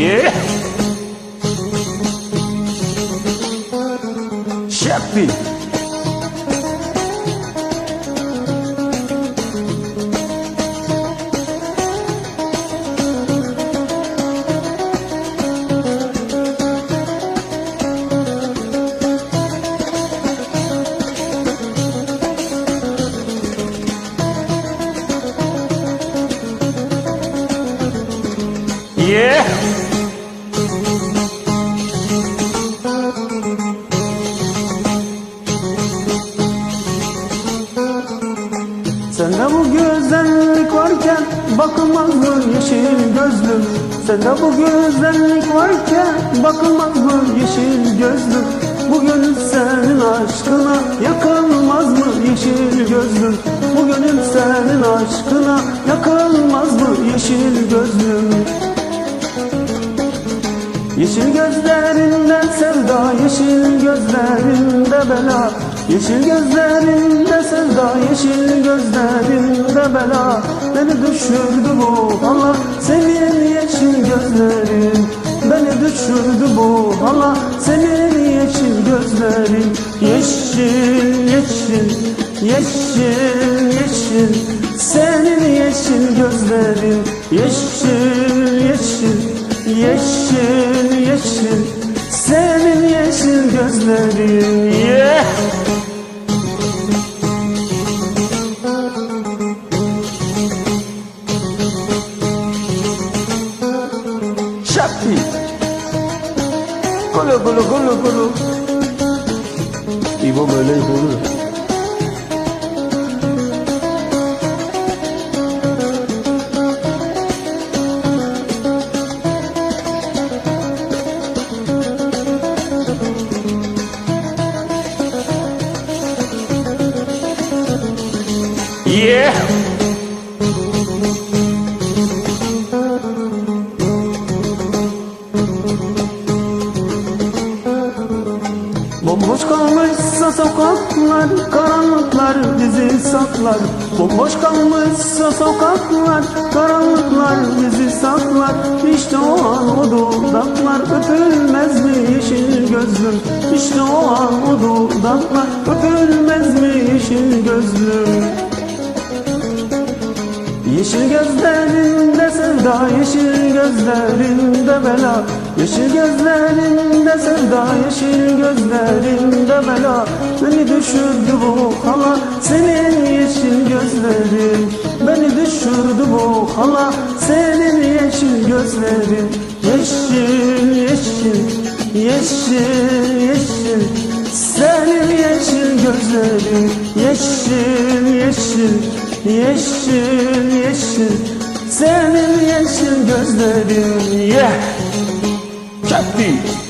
Yeah. Şappi. Yeah. Sende bu güzellik varken bakılmaz mı yeşil gözlüm Sende bu güzellik varken bakılmaz mı yeşil gözlüm Bu gönül senin aşkına yakılmaz mı yeşil gözlüm Bu gönül senin aşkına yakılmaz mı yeşil gözlüm Yeşil gözlerinde sevda, yeşil gözlerinde bela. Yeşil gözlerinde sevda, yeşil gözlerinde bela Beni düşürdü bu Allah senin yeşil gözlerin Beni düşürdü bu Allah senin yeşil gözlerin Yeşil, yeşil, yeşil, yeşil. Senin yeşil gözlerin Yeşil, yeşil Yeşil yeşil. Senin yeşil gözlerin Gulu gulu gulu gulu İbo böyle yapılır Yeah. Kalmışsa sokaklar Karanlıklar bizi saklar. Bomboş kalmışsa sokaklar Karanlıklar bizi saklar. İşte o an o dudaklar Öpülmez mi yeşil gözlüm? İşte o an o dudaklar Öpülmez mi yeşil gözlüm Yeşil gözlerinde sevda, yeşil gözlerinde bela. Yeşil gözlerinde sevda, yeşil gözlerinde bela. Beni düşürdü bu hala, senin yeşil gözlerin. Beni düşürdü bu hala, senin yeşil gözlerin. Yeşil, yeşil, yeşil, yeşil. Senin yeşil gözlerin. Yeşil, yeşil, yeşil, yeşil Senin yeşil gözlerin Yeah. Şappi.